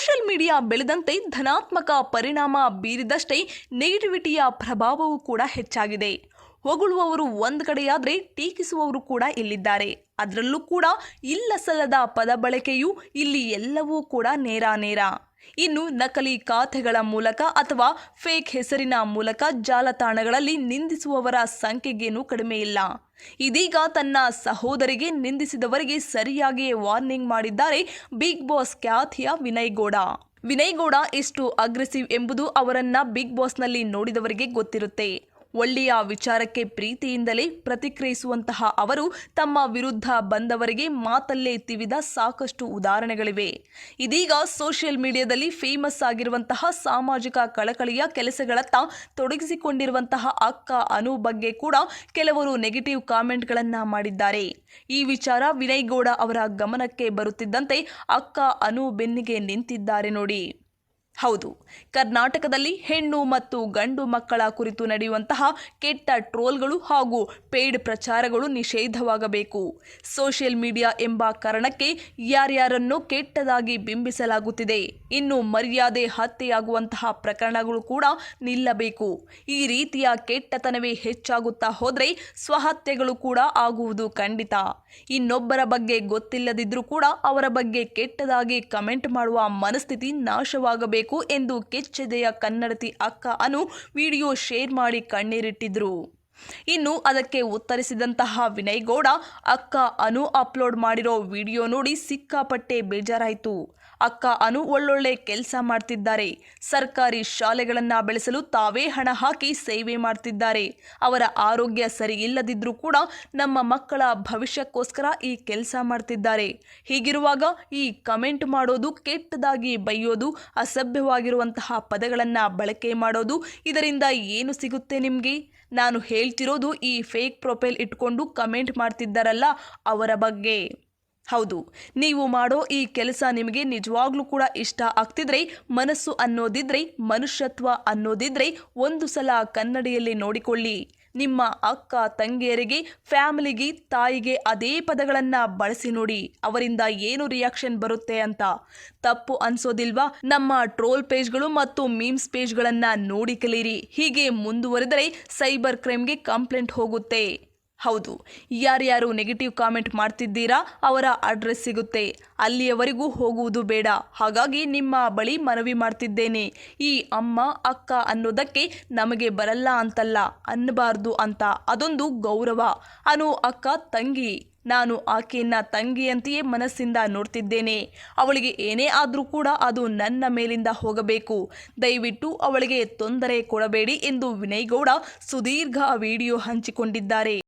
Social media ಬೆಳೆದಂತೆ ಧನಾತ್ಮಕ ಪರಿಣಾಮ ಬೀರಿದಷ್ಟೇ ನೆಗೆಟಿವಿಟಿಯ ಪ್ರಭಾವವೂ ಕೂಡ ಹೆಚ್ಚಾಗಿದೆ. ಹೊಗಳುವವರು ಒಂದು ಕಡೆಯಾದರೆ ಟೀಕಿಸುವವರು ಕೂಡ ಇಲ್ಲಿದ್ದಾರೆ. ಅದರಲ್ಲೂ ಕೂಡ ಇಲ್ಲಸಲ್ಲದ ಪದ ಬಳಕೆಯು ಇಲ್ಲಿ ಎಲ್ಲವೂ ಕೂಡ ನೇರ ನೇರ. ಇನ್ನು ನಕಲಿ ಖಾತೆಗಳ ಮೂಲಕ ಅಥವಾ ಫೇಕ್ ಹೆಸರಿನ ಮೂಲಕ ಜಾಲತಾಣಗಳಲ್ಲಿ ನಿಂದಿಸುವವರ ಸಂಖ್ಯೆಗೇನೂ ಕಡಿಮೆ ಇಲ್ಲ. ಇದೀಗ ತನ್ನ ಸಹೋದರಿಗೆ ನಿಂದಿಸಿದವರಿಗೆ ಸರಿಯಾಗಿಯೇ ವಾರ್ನಿಂಗ್ ಮಾಡಿದ್ದಾರೆ ಬಿಗ್ ಬಾಸ್ ಖ್ಯಾತಿಯ ವಿನಯ್ ಗೌಡ. ವಿನಯ್ ಗೌಡ ಎಷ್ಟು ಅಗ್ರೆಸಿವ್ ಎಂಬುದು ಅವರನ್ನ ಬಿಗ್ ಬಾಸ್ನಲ್ಲಿ ನೋಡಿದವರಿಗೆ ಗೊತ್ತಿರುತ್ತೆ. ಒಳ್ಳೆಯ ವಿಚಾರಕ್ಕೆ ಪ್ರೀತಿಯಿಂದಲೇ ಪ್ರತಿಕ್ರಿಯಿಸುವಂತಹ ಅವರು ತಮ್ಮ ವಿರುದ್ಧ ಬಂದವರಿಗೆ ಮಾತಲ್ಲೇ ತಿವಿದ ಸಾಕಷ್ಟು ಉದಾಹರಣೆಗಳಿವೆ. ಇದೀಗ ಸೋಷಿಯಲ್ ಮೀಡಿಯಾದಲ್ಲಿ ಫೇಮಸ್ ಆಗಿರುವಂತಹ ಸಾಮಾಜಿಕ ಕಳಕಳಿಯ ಕೆಲಸಗಳತ್ತ ತೊಡಗಿಸಿಕೊಂಡಿರುವಂತಹ ಅಕ್ಕ ಅನು ಬಗ್ಗೆ ಕೂಡ ಕೆಲವರು ನೆಗೆಟಿವ್ ಕಾಮೆಂಟ್ಗಳನ್ನ ಮಾಡಿದ್ದಾರೆ. ಈ ವಿಚಾರ ವಿನಯ್ ಗೌಡ ಅವರ ಗಮನಕ್ಕೆ ಬರುತ್ತಿದ್ದಂತೆ ಅಕ್ಕ ಅನು ಬೆನ್ನಿಗೆ ನಿಂತಿದ್ದಾರೆ ನೋಡಿ. ಹೌದು. ಕರ್ನಾಟಕದಲ್ಲಿ ಹೆಣ್ಣು ಮತ್ತು ಗಂಡು ಮಕ್ಕಳ ಕುರಿತು ನಡೆಯುವಂತಹ ಕೆಟ್ಟ ಟ್ರೋಲ್ಗಳು ಹಾಗೂ ಪೇಯ್ಡ್ ಪ್ರಚಾರಗಳು ನಿಷೇಧವಾಗಬೇಕು. ಸೋಷಿಯಲ್ ಮೀಡಿಯಾ ಎಂಬ ಕಾರಣಕ್ಕೆ ಯಾರ್ಯಾರನ್ನು ಕೆಟ್ಟದಾಗಿ ಬಿಂಬಿಸಲಾಗುತ್ತಿದೆ, ಇನ್ನು ಮರ್ಯಾದೆ ಹತ್ಯೆಯಾಗುವಂತಹ ಪ್ರಕರಣಗಳು ಕೂಡ ನಿಲ್ಲಬೇಕು. ಈ ರೀತಿಯ ಕೆಟ್ಟತನವೇ ಹೆಚ್ಚಾಗುತ್ತಾ ಹೋದರೆ ಸ್ವಹತ್ಯೆಗಳು ಕೂಡ ಆಗುವುದು ಖಂಡಿತ. ಇನ್ನೊಬ್ಬರ ಬಗ್ಗೆ ಗೊತ್ತಿಲ್ಲದಿದ್ದರೂ ಕೂಡ ಅವರ ಬಗ್ಗೆ ಕೆಟ್ಟದಾಗಿ ಕಮೆಂಟ್ ಮಾಡುವ ಮನಸ್ಥಿತಿ ನಾಶವಾಗಬೇಕು. ಎಂದು ಕೆಚ್ಚೆದೆಯ ಕನ್ನಡತಿ ಅಕ್ಕ ಅನು ವಿಡಿಯೋ ಶೇರ್ ಮಾಡಿ ಕಣ್ಣೀರಿಟ್ಟಿದ್ರು. ಇನ್ನು ಅದಕ್ಕೆ ಉತ್ತರಿಸಿದಂತಹ ವಿನಯ್ ಗೌಡ, ಅಕ್ಕ ಅನು ಅಪ್ಲೋಡ್ ಮಾಡಿರೋ ವಿಡಿಯೋ ನೋಡಿ ಸಿಕ್ಕಾಪಟ್ಟೆ ಬೇಜಾರಾಯಿತು. ಅಕ್ಕ ಅನು ಒಳ್ಳೊಳ್ಳೆ ಕೆಲಸ ಮಾಡ್ತಿದ್ದಾರೆ. ಸರ್ಕಾರಿ ಶಾಲೆಗಳನ್ನು ಬೆಳೆಸಲು ತಾವೇ ಹಣ ಹಾಕಿ ಸೇವೆ ಮಾಡ್ತಿದ್ದಾರೆ. ಅವರ ಆರೋಗ್ಯ ಸರಿ ಇಲ್ಲದಿದ್ರೂ ಕೂಡ ನಮ್ಮ ಮಕ್ಕಳ ಭವಿಷ್ಯಕ್ಕೋಸ್ಕರ ಈ ಕೆಲಸ ಮಾಡ್ತಿದ್ದಾರೆ. ಹೀಗಿರುವಾಗ ಈ ಕಮೆಂಟ್ ಮಾಡೋದು ಕೆಟ್ಟದಾಗಿ ಬೈಯೋದು, ಅಸಭ್ಯವಾಗಿರುವಂತಹ ಪದಗಳನ್ನು ಬಳಕೆ ಮಾಡೋದು ಇದರಿಂದ ಏನು ಸಿಗುತ್ತೆ ನಿಮಗೆ? ನಾನು ಹೇಳ್ತಿರೋದು ಈ ಫೇಕ್ ಪ್ರೊಫೈಲ್ ಇಟ್ಕೊಂಡು ಕಮೆಂಟ್ ಮಾಡ್ತಿದ್ದಾರಲ್ಲ ಅವರ ಬಗ್ಗೆ. ಹೌದು. ನೀವು ಮಾಡೋ ಈ ಕೆಲಸ ನಿಮಗೆ ನಿಜವಾಗ್ಲೂ ಕೂಡ ಇಷ್ಟ ಆಗ್ತಿದ್ರೆ, ಮನಸ್ಸು ಅನ್ನೋದಿದ್ರೆ, ಮನುಷ್ಯತ್ವ ಅನ್ನೋದಿದ್ರೆ ಒಂದು ಸಲ ಕನ್ನಡಿಯಲ್ಲಿ ನೋಡಿಕೊಳ್ಳಿ. ನಿಮ್ಮ ಅಕ್ಕ ತಂಗಿಯರಿಗೆ, ಫ್ಯಾಮಿಲಿಗೆ, ತಾಯಿಗೆ ಅದೇ ಪದಗಳನ್ನು ಬಳಸಿ ನೋಡಿ, ಅವರಿಂದ ಏನು ರಿಯಾಕ್ಷನ್ ಬರುತ್ತೆ ಅಂತ. ತಪ್ಪು ಅನ್ಸೋದಿಲ್ವಾ? ನಮ್ಮ ಟ್ರೋಲ್ ಪೇಜ್ಗಳು ಮತ್ತು ಮೀಮ್ಸ್ ಪೇಜ್ಗಳನ್ನು ನೋಡಿ ಕಲೀರಿ. ಹೀಗೆ ಮುಂದುವರೆದರೆ ಸೈಬರ್ ಕ್ರೈಮ್ಗೆ ಕಂಪ್ಲೇಂಟ್ ಹೋಗುತ್ತೆ. ಹೌದು. ಯಾರ್ಯಾರು ನೆಗೆಟಿವ್ ಕಾಮೆಂಟ್ ಮಾಡ್ತಿದ್ದೀರಾ, ಅವರ ಅಡ್ರೆಸ್ ಸಿಗುತ್ತೆ. ಅಲ್ಲಿಯವರೆಗೂ ಹೋಗುವುದು ಬೇಡ. ಹಾಗಾಗಿ ನಿಮ್ಮ ಬಳಿ ಮನವಿ ಮಾಡ್ತಿದ್ದೇನೆ. ಈ ಅಮ್ಮ, ಅಕ್ಕ ಅನ್ನೋದಕ್ಕೆ ನಮಗೆ ಬರಲ್ಲ ಅಂತಲ್ಲ, ಅನ್ನಬಾರ್ದು ಅಂತ. ಅದೊಂದು ಗೌರವ. ಅನು ಅಕ್ಕ, ತಂಗಿ. ನಾನು ಆಕೆಯನ್ನ ತಂಗಿಯಂತೆಯೇ ಮನಸ್ಸಿಂದ ನೋಡ್ತಿದ್ದೇನೆ. ಅವಳಿಗೆ ಏನೇ ಆದರೂ ಕೂಡ ಅದು ನನ್ನ ಮೇಲಿಂದ ಹೋಗಬೇಕು. ದಯವಿಟ್ಟು ಅವಳಿಗೆ ತೊಂದರೆ ಕೊಡಬೇಡಿ ಎಂದು ವಿನಯ್ ಗೌಡ ಸುದೀರ್ಘ ವಿಡಿಯೋ ಹಂಚಿಕೊಂಡಿದ್ದಾರೆ.